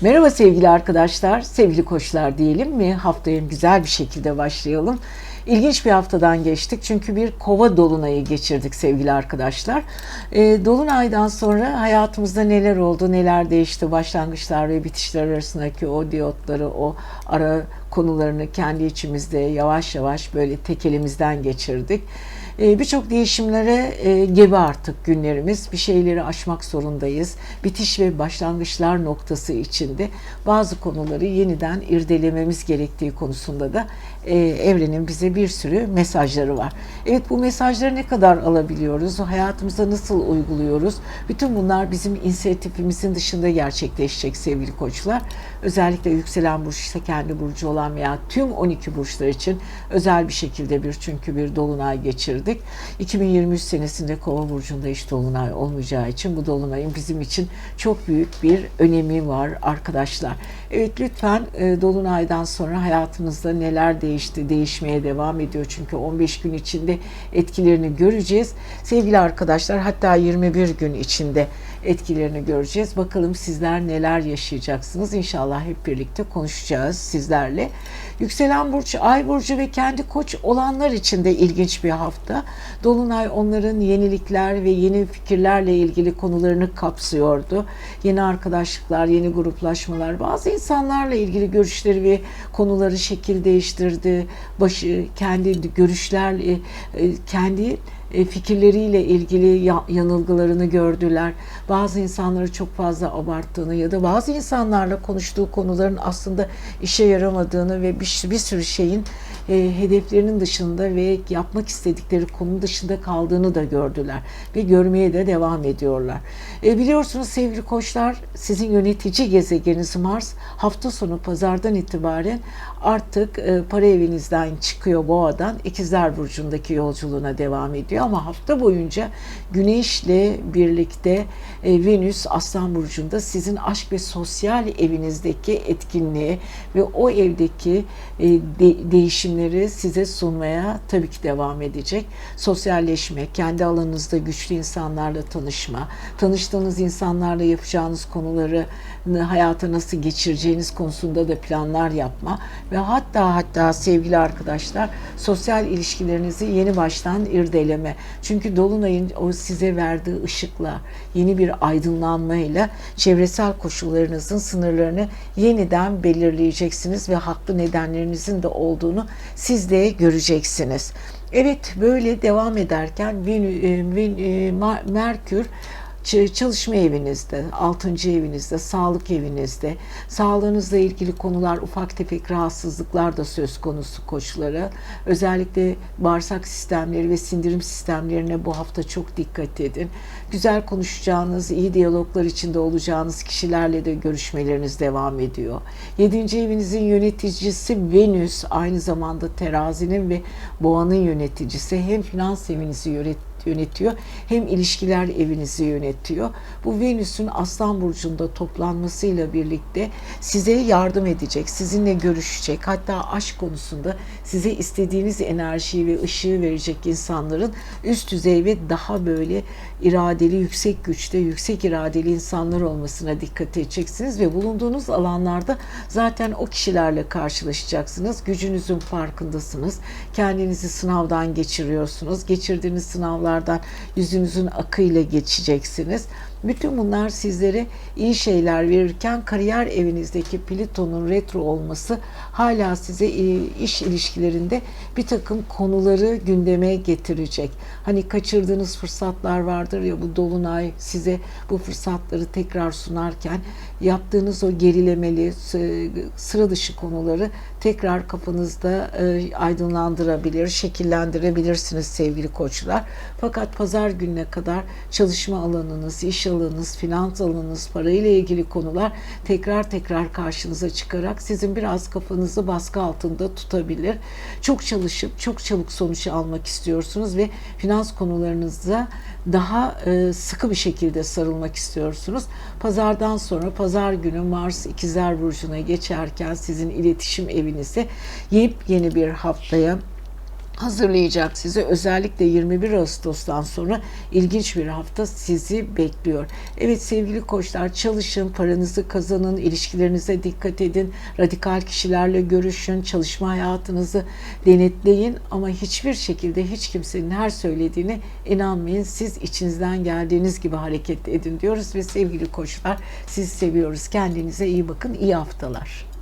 Merhaba sevgili arkadaşlar, sevgili koçlar diyelim mi? Haftaya güzel bir şekilde başlayalım. İlginç bir haftadan geçtik çünkü bir kova dolunayı geçirdik sevgili arkadaşlar. E, dolunaydan sonra hayatımızda neler oldu, neler değişti, başlangıçlar ve bitişler arasındaki o diyotları, o ara konularını kendi içimizde yavaş yavaş böyle tek elimizden geçirdik. E, Birçok değişimlere e, gebe artık günlerimiz. Bir şeyleri aşmak zorundayız. Bitiş ve başlangıçlar noktası içinde bazı konuları yeniden irdelememiz gerektiği konusunda da e, evrenin bize bir sürü mesajları var. Evet bu mesajları ne kadar alabiliyoruz? Hayatımıza nasıl uyguluyoruz? Bütün bunlar bizim inisiyatifimizin dışında gerçekleşecek sevgili koçlar. Özellikle yükselen burç ise kendi burcu olan veya tüm 12 burçlar için özel bir şekilde bir çünkü bir dolunay geçirdik. 2023 senesinde Kova burcunda hiç dolunay olmayacağı için bu dolunayın bizim için çok büyük bir önemi var arkadaşlar. Evet lütfen e, dolunaydan sonra hayatımızda neler değişti, değişmeye devam ediyor çünkü 15 gün içinde etkilerini göreceğiz. Sevgili arkadaşlar hatta 21 gün içinde etkilerini göreceğiz. Bakalım sizler neler yaşayacaksınız. İnşallah hep birlikte konuşacağız sizlerle. Yükselen burç, ay burcu ve kendi koç olanlar için de ilginç bir hafta. Dolunay onların yenilikler ve yeni fikirlerle ilgili konularını kapsıyordu. Yeni arkadaşlıklar, yeni gruplaşmalar, bazı insanlarla ilgili görüşleri ve konuları şekil değiştirdi. Başı kendi görüşlerle, e, kendi e, fikirleriyle ilgili yanılgılarını gördüler. Bazı insanları çok fazla abarttığını ya da bazı insanlarla konuştuğu konuların aslında işe yaramadığını ve bir, bir sürü şeyin e, hedeflerinin dışında ve yapmak istedikleri konu dışında kaldığını da gördüler ve görmeye de devam ediyorlar. E, biliyorsunuz sevgili koçlar sizin yönetici gezegeniniz Mars hafta sonu pazardan itibaren artık e, para evinizden çıkıyor boğadan ikizler burcundaki yolculuğuna devam ediyor ama hafta boyunca Güneş'le birlikte e, Venüs Aslan burcunda sizin aşk ve sosyal evinizdeki etkinliği ve o evdeki e, de, değişimleri size sunmaya tabii ki devam edecek. Sosyalleşme, kendi alanınızda güçlü insanlarla tanışma, tanıştığınız insanlarla yapacağınız konuları hayata nasıl geçireceğiniz konusunda da planlar yapma ve hatta hatta sevgili arkadaşlar sosyal ilişkilerinizi yeni baştan irdeleme. Çünkü dolunayın o size verdiği ışıkla, yeni bir aydınlanmayla çevresel koşullarınızın sınırlarını yeniden belirleyeceksiniz ve haklı nedenlerinizin de olduğunu siz de göreceksiniz. Evet böyle devam ederken e, Merkür çalışma evinizde, altıncı evinizde, sağlık evinizde, sağlığınızla ilgili konular, ufak tefek rahatsızlıklar da söz konusu koçlara. Özellikle bağırsak sistemleri ve sindirim sistemlerine bu hafta çok dikkat edin. Güzel konuşacağınız, iyi diyaloglar içinde olacağınız kişilerle de görüşmeleriniz devam ediyor. Yedinci evinizin yöneticisi Venüs, aynı zamanda terazinin ve boğanın yöneticisi. Hem finans evinizi yönetiyor yönetiyor hem ilişkiler evinizi yönetiyor. Bu Venüs'ün Aslan burcunda toplanmasıyla birlikte size yardım edecek, sizinle görüşecek. Hatta aşk konusunda size istediğiniz enerjiyi ve ışığı verecek insanların üst düzey ve daha böyle iradeli, yüksek güçte, yüksek iradeli insanlar olmasına dikkat edeceksiniz ve bulunduğunuz alanlarda zaten o kişilerle karşılaşacaksınız. Gücünüzün farkındasınız. Kendinizi sınavdan geçiriyorsunuz. Geçirdiğiniz sınavlardan yüzünüzün akıyla geçeceksiniz. Bütün bunlar sizlere iyi şeyler verirken kariyer evinizdeki Plüton'un retro olması hala size iş ilişkilerinde bir takım konuları gündeme getirecek. Hani kaçırdığınız fırsatlar vardır ya bu dolunay size bu fırsatları tekrar sunarken yaptığınız o gerilemeli sıra dışı konuları tekrar kafanızda e, aydınlandırabilir, şekillendirebilirsiniz sevgili koçlar. Fakat pazar gününe kadar çalışma alanınız, iş alanınız, finans alanınız, parayla ilgili konular tekrar tekrar karşınıza çıkarak sizin biraz kafanızı baskı altında tutabilir. Çok çalışıp çok çabuk sonuç almak istiyorsunuz ve finans konularınızda daha e, sıkı bir şekilde sarılmak istiyorsunuz. Pazardan sonra pazar günü Mars ikizler burcuna geçerken sizin iletişim evinize yepyeni bir haftaya hazırlayacak sizi. Özellikle 21 Ağustos'tan sonra ilginç bir hafta sizi bekliyor. Evet sevgili koçlar çalışın, paranızı kazanın, ilişkilerinize dikkat edin, radikal kişilerle görüşün, çalışma hayatınızı denetleyin ama hiçbir şekilde hiç kimsenin her söylediğine inanmayın. Siz içinizden geldiğiniz gibi hareket edin diyoruz ve sevgili koçlar sizi seviyoruz. Kendinize iyi bakın. iyi haftalar.